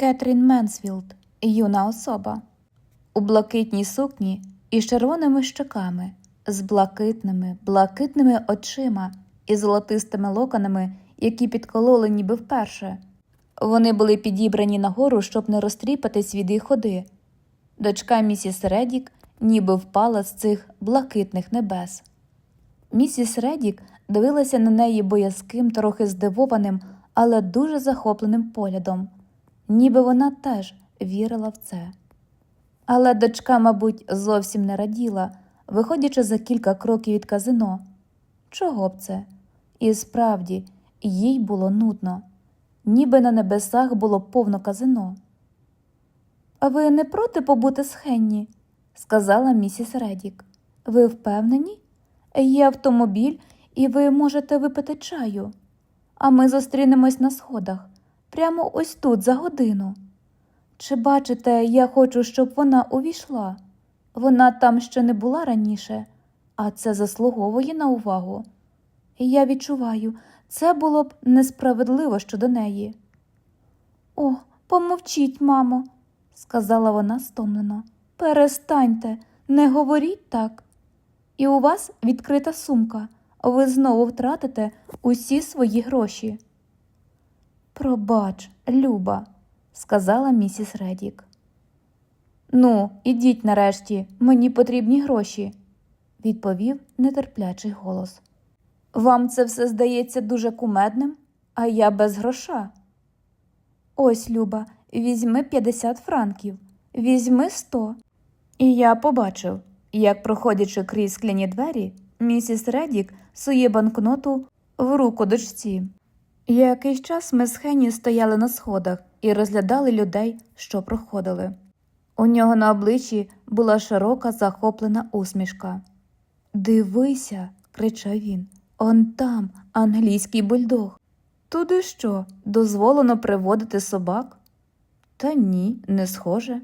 Кетрін Менсфілд, юна особа, у блакитній сукні із червоними щоками, з блакитними, блакитними очима і золотистими локонами, які підкололи ніби вперше. Вони були підібрані нагору, щоб не розтріпатись від її ходи. Дочка місіс Редік ніби впала з цих блакитних небес. Місіс Редік дивилася на неї боязким, трохи здивованим, але дуже захопленим поглядом, ніби вона теж вірила в це. Але дочка, мабуть, зовсім не раділа, виходячи за кілька кроків від казино. Чого б це? І справді, їй було нудно, ніби на небесах було повно казино. А ви не проти побути з Хенні? сказала місіс Редік. Ви впевнені? Є автомобіль, і ви можете випити чаю. А ми зустрінемось на сходах, прямо ось тут, за годину. Чи бачите, я хочу, щоб вона увійшла? Вона там ще не була раніше, а це заслуговує на увагу. І я відчуваю, це було б несправедливо щодо неї. О, помовчіть, мамо, сказала вона стомлено. Перестаньте, не говоріть так. І у вас відкрита сумка, ви знову втратите усі свої гроші. Пробач, Люба, сказала місіс Редік. Ну, ідіть нарешті, мені потрібні гроші, відповів нетерплячий голос. Вам це все здається дуже кумедним, а я без гроша. Ось, Люба, візьми 50 франків, візьми 100. І я побачив, як, проходячи крізь скляні двері, місіс Редік сує банкноту в руку дочці. Якийсь час ми з Хенні стояли на сходах і розглядали людей, що проходили. У нього на обличчі була широка захоплена усмішка. Дивися, кричав він, он там англійський бульдог. Туди що, дозволено приводити собак? Та ні, не схоже.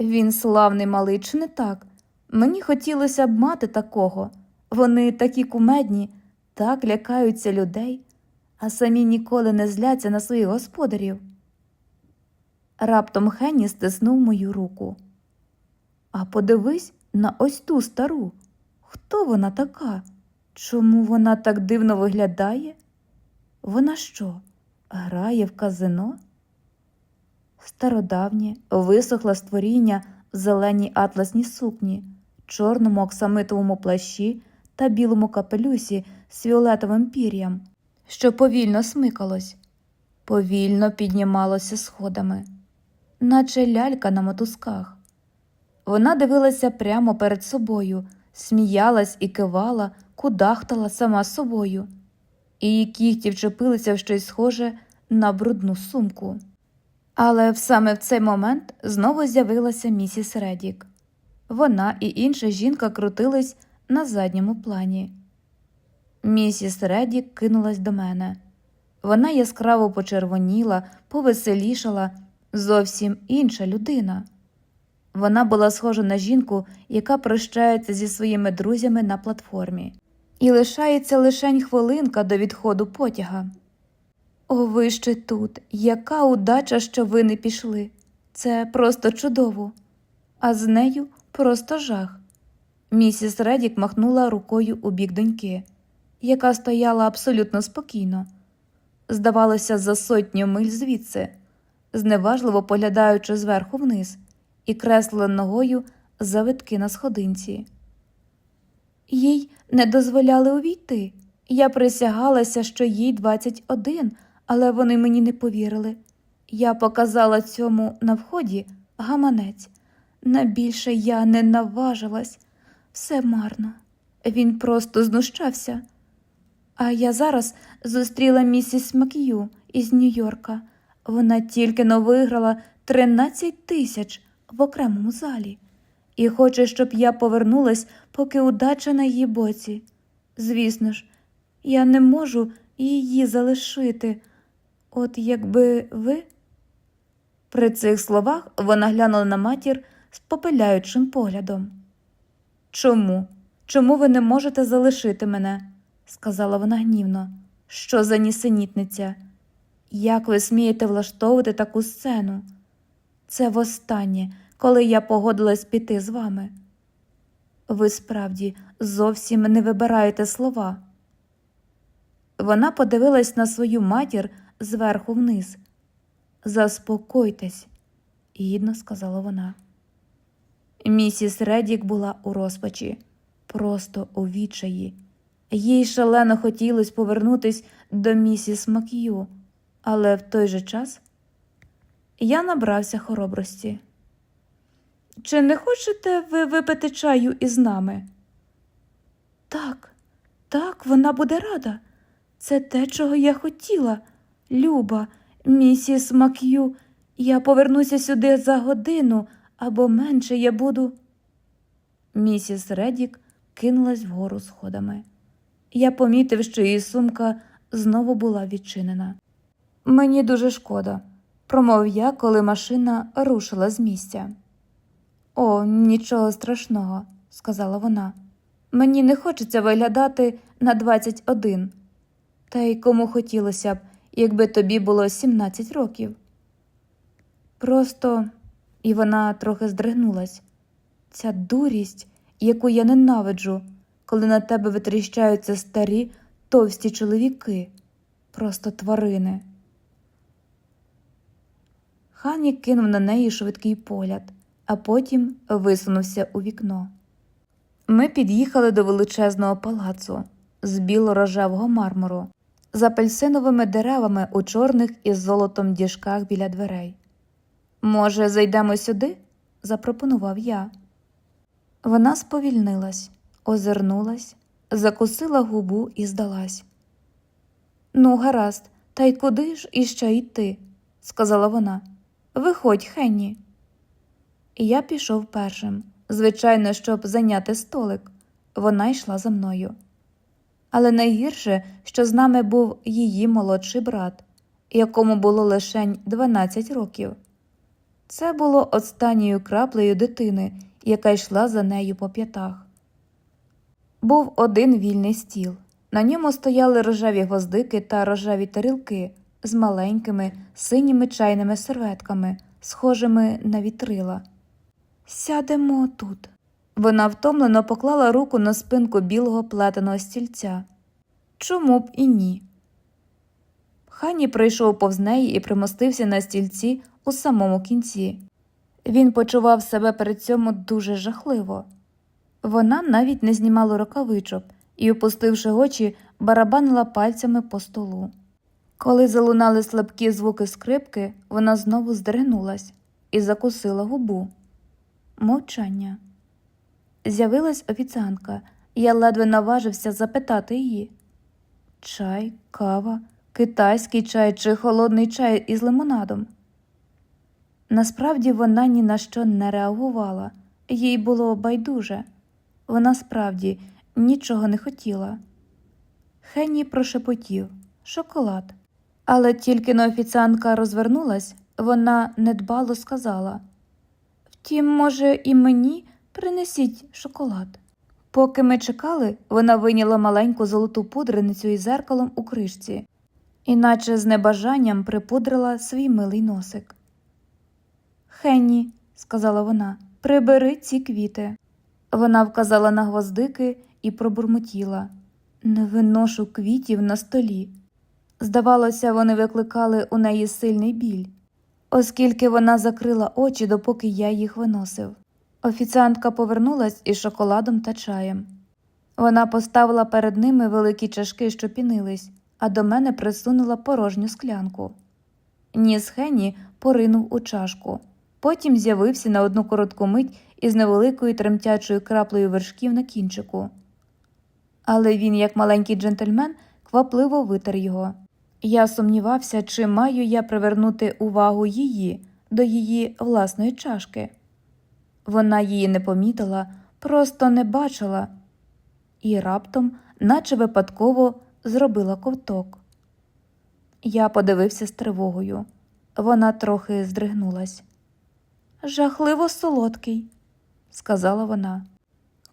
Він славний малий, чи не так? Мені хотілося б мати такого. Вони такі кумедні, так лякаються людей, а самі ніколи не зляться на своїх господарів. Раптом Хенні стиснув мою руку. А подивись на ось ту стару. Хто вона така? Чому вона так дивно виглядає? Вона що, грає в казино? Стародавнє, висохле створіння в зеленій атласній сукні, чорному оксамитовому плащі та білому капелюсі з фіолетовим пір'ям, що повільно смикалось, повільно піднімалося сходами, наче лялька на мотузках. Вона дивилася прямо перед собою, сміялась і кивала, кудахтала сама собою, її кігті вчепилися в щось схоже на брудну сумку. Але саме в цей момент знову з'явилася місіс Редік. Вона і інша жінка крутились на задньому плані. Місіс Редік кинулась до мене. Вона яскраво почервоніла, повеселішала, зовсім інша людина. Вона була схожа на жінку, яка прощається зі своїми друзями на платформі, і лишається лишень хвилинка до відходу потяга. О, ви ще тут, яка удача, що ви не пішли. Це просто чудово, а з нею просто жах. Місіс Редік махнула рукою у бік доньки, яка стояла абсолютно спокійно, здавалося, за сотню миль звідси, зневажливо поглядаючи зверху вниз і креслила ногою завитки на сходинці. Їй не дозволяли увійти. Я присягалася, що їй 21, але вони мені не повірили. Я показала цьому на вході гаманець. На більше я не наважилась. Все марно. Він просто знущався. А я зараз зустріла місіс Мак'ю із Нью-Йорка. Вона тільки но виграла 13 тисяч в окремому залі і хоче, щоб я повернулась, поки удача на її боці. Звісно ж, я не можу її залишити. От якби ви. При цих словах вона глянула на матір з попиляючим поглядом. Чому? Чому ви не можете залишити мене? Сказала вона гнівно. Що за нісенітниця? Як ви смієте влаштовувати таку сцену? Це востаннє, коли я погодилась піти з вами. Ви справді зовсім не вибираєте слова. Вона подивилась на свою матір зверху вниз. Заспокойтесь, гідно сказала вона. Місіс Редік була у розпачі, просто у відчаї. Їй шалено хотілося повернутись до місіс Мак'ю, але в той же час я набрався хоробрості. Чи не хочете ви випити чаю із нами? Так, так, вона буде рада. Це те, чого я хотіла. Люба, місіс Мак'ю, я повернуся сюди за годину або менше я буду. Місіс Редік кинулась вгору сходами. Я помітив, що її сумка знову була відчинена. Мені дуже шкода, промовив я, коли машина рушила з місця. О, нічого страшного, сказала вона. Мені не хочеться виглядати на 21. Та й кому хотілося б, якби тобі було 17 років. Просто, і вона трохи здригнулась. Ця дурість, яку я ненавиджу, коли на тебе витріщаються старі, товсті чоловіки, просто тварини. Хані кинув на неї швидкий погляд, а потім висунувся у вікно. Ми під'їхали до величезного палацу з біло-рожевого мармуру, з апельсиновими деревами у чорних із золотом діжках біля дверей. Може, зайдемо сюди? запропонував я. Вона сповільнилась, озирнулась, закусила губу і здалась. Ну, гаразд, та й куди ж іще йти? сказала вона. Виходь, Хенні. Я пішов першим, звичайно, щоб зайняти столик. Вона йшла за мною. Але найгірше, що з нами був її молодший брат, якому було лише 12 років. Це було останньою краплею дитини, яка йшла за нею по п'ятах. Був один вільний стіл. На ньому стояли рожеві гвоздики та рожеві тарілки з маленькими синіми чайними серветками, схожими на вітрила. Сядемо тут. Вона втомлено поклала руку на спинку білого плетеного стільця. Чому б і ні? Хані пройшов повз неї і примостився на стільці у самому кінці. Він почував себе при цьому дуже жахливо. Вона навіть не знімала рукавичок і, опустивши очі, барабанила пальцями по столу. Коли залунали слабкі звуки скрипки, вона знову здригнулась і закусила губу. Мовчання. З'явилась офіціантка, я ледве наважився запитати її чай, кава, китайський чай чи холодний чай із лимонадом. Насправді вона ні на що не реагувала, їй було байдуже. Вона справді нічого не хотіла. Хенні прошепотів шоколад. Але тільки но офіціантка розвернулась, вона недбало сказала Втім, може, і мені принесіть шоколад. Поки ми чекали, вона вийняла маленьку золоту пудреницю із зеркалом у кришці, іначе з небажанням припудрила свій милий носик. Хенні, сказала вона, прибери ці квіти. Вона вказала на гвоздики і пробурмотіла Не виношу квітів на столі. Здавалося, вони викликали у неї сильний біль, оскільки вона закрила очі, допоки я їх виносив. Офіціантка повернулась із шоколадом та чаєм. Вона поставила перед ними великі чашки, що пінились, а до мене присунула порожню склянку. Ніс Хенні поринув у чашку, потім з'явився на одну коротку мить із невеликою тремтячою краплею вершків на кінчику. Але він, як маленький джентльмен, квапливо витер його. Я сумнівався, чи маю я привернути увагу її до її власної чашки. Вона її не помітила, просто не бачила, і раптом, наче випадково, зробила ковток. Я подивився з тривогою. Вона трохи здригнулась. Жахливо солодкий, сказала вона.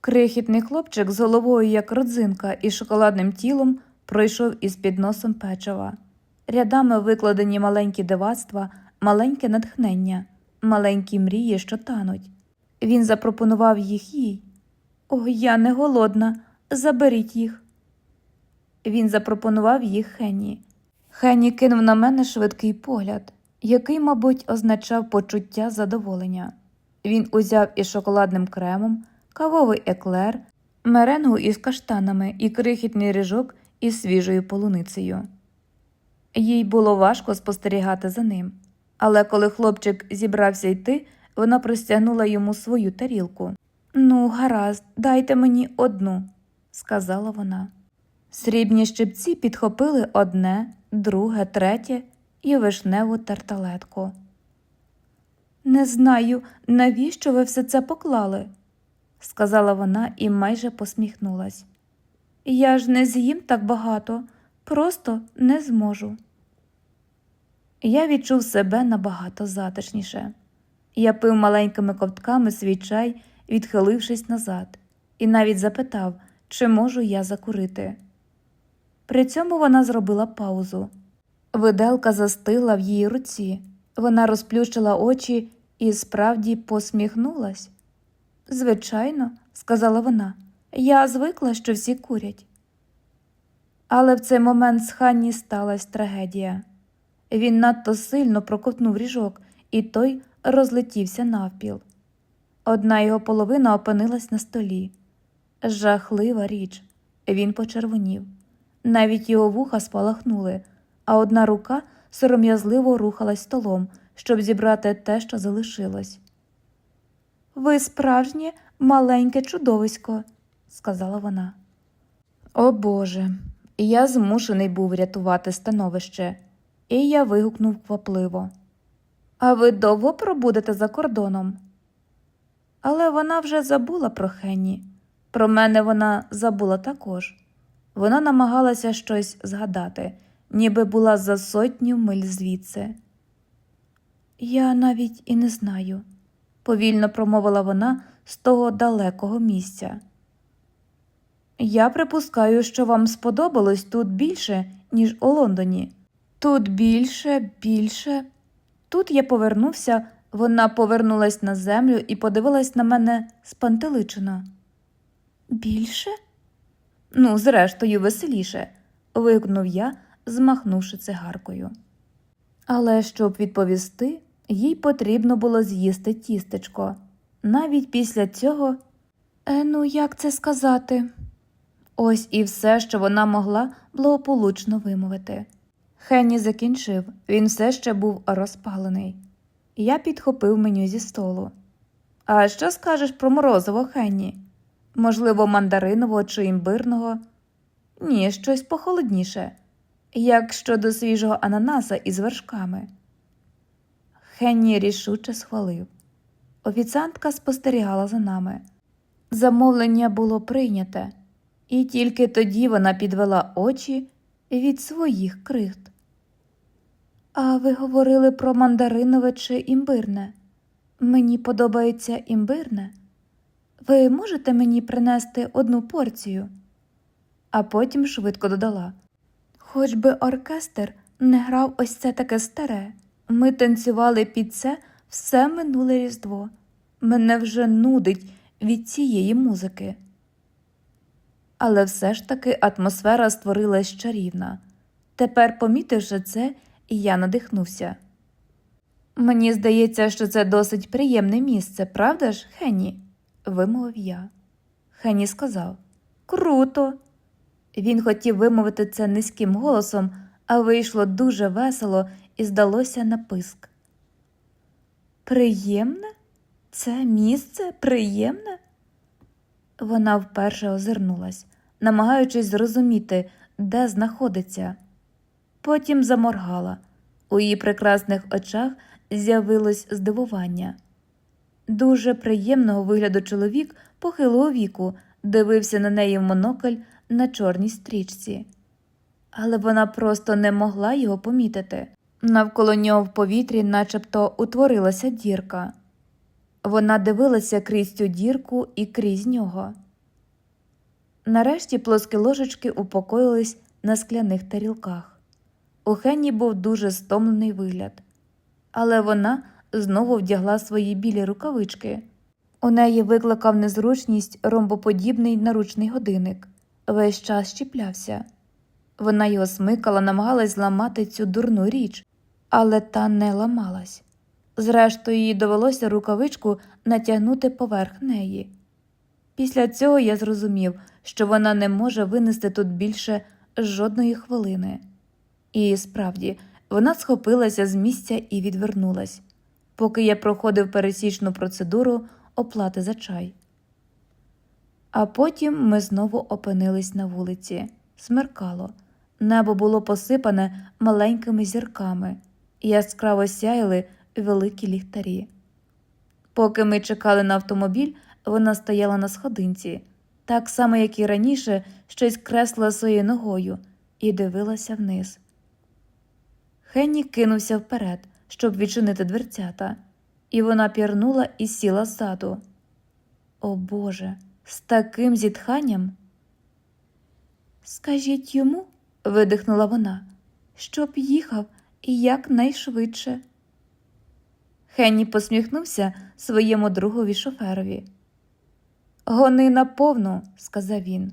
Крихітний хлопчик з головою, як родзинка, і шоколадним тілом пройшов із підносом печива. рядами викладені маленькі дивацтва, маленьке натхнення, маленькі мрії, що тануть. Він запропонував їх їй. О, я не голодна, заберіть їх. Він запропонував їх Хенні. Хенні кинув на мене швидкий погляд, який, мабуть, означав почуття задоволення. Він узяв із шоколадним кремом, кавовий еклер, меренгу із каштанами і крихітний ріжок із свіжою полуницею. Їй було важко спостерігати за ним, але коли хлопчик зібрався йти, вона простягнула йому свою тарілку. Ну, гаразд, дайте мені одну, сказала вона. Срібні щипці підхопили одне, друге, третє і вишневу тарталетку. Не знаю, навіщо ви все це поклали, сказала вона і майже посміхнулась. Я ж не з'їм так багато, просто не зможу. Я відчув себе набагато затишніше. Я пив маленькими ковтками свій чай, відхилившись назад, і навіть запитав, чи можу я закурити. При цьому вона зробила паузу. Виделка застигла в її руці. Вона розплющила очі і справді посміхнулась. Звичайно, сказала вона, я звикла, що всі курять. Але в цей момент з Ханні сталася трагедія. Він надто сильно проковтнув ріжок, і той розлетівся навпіл. Одна його половина опинилась на столі. Жахлива річ. Він почервонів. Навіть його вуха спалахнули, а одна рука сором'язливо рухалась столом, щоб зібрати те, що залишилось. Ви справжнє маленьке чудовисько, сказала вона. О Боже, я змушений був рятувати становище, і я вигукнув квапливо. А ви довго пробудете за кордоном? Але вона вже забула про Хенні. Про мене вона забула також. Вона намагалася щось згадати, ніби була за сотню миль звідси. Я навіть і не знаю, повільно промовила вона з того далекого місця. Я припускаю, що вам сподобалось тут більше, ніж у Лондоні. Тут більше, більше. Тут я повернувся, вона повернулась на землю і подивилась на мене спантеличено. Більше? Ну, зрештою, веселіше, вигукнув я, змахнувши цигаркою. Але щоб відповісти, їй потрібно було з'їсти тістечко. Навіть після цього, е, ну як це сказати? Ось і все, що вона могла благополучно вимовити. Хенні закінчив, він все ще був розпалений. Я підхопив меню зі столу. А що скажеш про морозиво, Хенні? Можливо, мандаринового чи імбирного? Ні, щось похолодніше, як щодо свіжого ананаса із вершками. Хенні рішуче схвалив. Офіціантка спостерігала за нами. Замовлення було прийняте, і тільки тоді вона підвела очі від своїх крихт. А ви говорили про мандаринове чи імбирне? Мені подобається імбирне. Ви можете мені принести одну порцію? А потім швидко додала. Хоч би оркестр не грав ось це таке старе. Ми танцювали під це все минуле Різдво. Мене вже нудить від цієї музики. Але все ж таки атмосфера створилась чарівна. Тепер, помітивши це, я надихнувся. Мені здається, що це досить приємне місце, правда ж, Хенні? вимовив я. Хенні сказав Круто. Він хотів вимовити це низьким голосом, а вийшло дуже весело і здалося на писк. Приємне? Це місце приємне? Вона вперше озирнулась, намагаючись зрозуміти, де знаходиться. Потім заморгала. У її прекрасних очах з'явилось здивування. Дуже приємного вигляду чоловік похилого віку дивився на неї в монокль на чорній стрічці. Але вона просто не могла його помітити. Навколо нього в повітрі начебто утворилася дірка. Вона дивилася крізь цю дірку і крізь нього. Нарешті плоскі ложечки упокоїлись на скляних тарілках. У Хенні був дуже стомлений вигляд, але вона знову вдягла свої білі рукавички. У неї викликав незручність ромбоподібний наручний годинник, весь час щіплявся. Вона його смикала, намагалась зламати цю дурну річ, але та не ламалась. Зрештою, їй довелося рукавичку натягнути поверх неї. Після цього я зрозумів, що вона не може винести тут більше жодної хвилини. І справді, вона схопилася з місця і відвернулась, поки я проходив пересічну процедуру оплати за чай. А потім ми знову опинились на вулиці. Смеркало. Небо було посипане маленькими зірками, яскраво сяяли великі ліхтарі. Поки ми чекали на автомобіль, вона стояла на сходинці, так само, як і раніше, щось кресла своєю ногою, і дивилася вниз. Хенні кинувся вперед, щоб відчинити дверцята, і вона пірнула і сіла ззаду. О Боже, з таким зітханням. Скажіть йому, видихнула вона, щоб їхав якнайшвидше. Хенні посміхнувся своєму другові шоферові. Гони наповну, сказав він.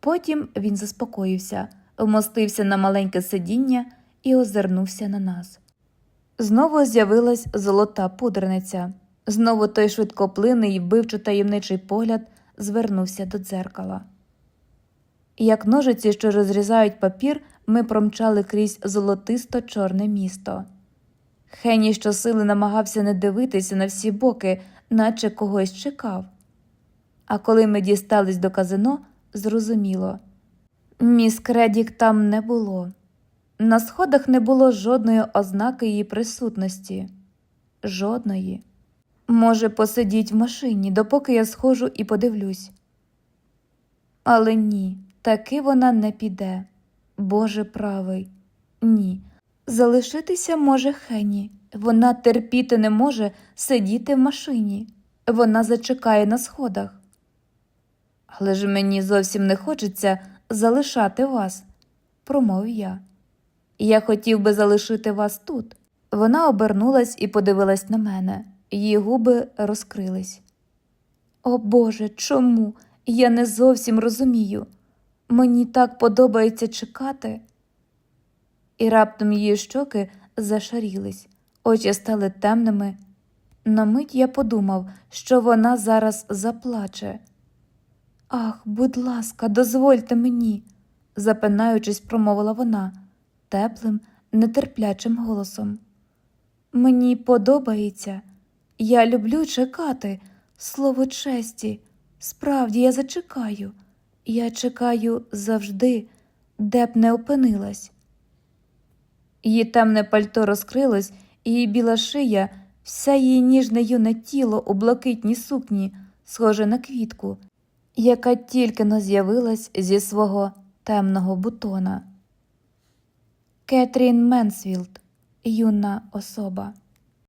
Потім він заспокоївся, вмостився на маленьке сидіння і озирнувся на нас. Знову з'явилась золота пудрениця. Знову той швидкоплинний вбивчо таємничий погляд звернувся до дзеркала. Як ножиці, що розрізають папір, ми промчали крізь золотисто чорне місто. Хенні щосили намагався не дивитися на всі боки, наче когось чекав. А коли ми дістались до казино, зрозуміло міс Кредік там не було. На сходах не було жодної ознаки її присутності. Жодної. Може, посидіть в машині, допоки я схожу і подивлюсь. Але ні, таки вона не піде. Боже правий, ні. Залишитися може Хені. Вона терпіти не може сидіти в машині. Вона зачекає на сходах. Але ж мені зовсім не хочеться залишати вас, промовив я. Я хотів би залишити вас тут. Вона обернулась і подивилась на мене. Її губи розкрились. О Боже, чому? Я не зовсім розумію. Мені так подобається чекати. І раптом її щоки зашарілись, очі стали темними. На мить я подумав, що вона зараз заплаче. Ах, будь ласка, дозвольте мені, запинаючись, промовила вона теплим, нетерплячим голосом. Мені подобається, я люблю чекати, слово честі. Справді я зачекаю. Я чекаю завжди, де б не опинилась. Її темне пальто розкрилось, і її біла шия, вся її ніжне юне тіло у блакитній сукні, схоже на квітку, яка тільки но з'явилась зі свого темного бутона. Кетрін Менсфілд, юна особа.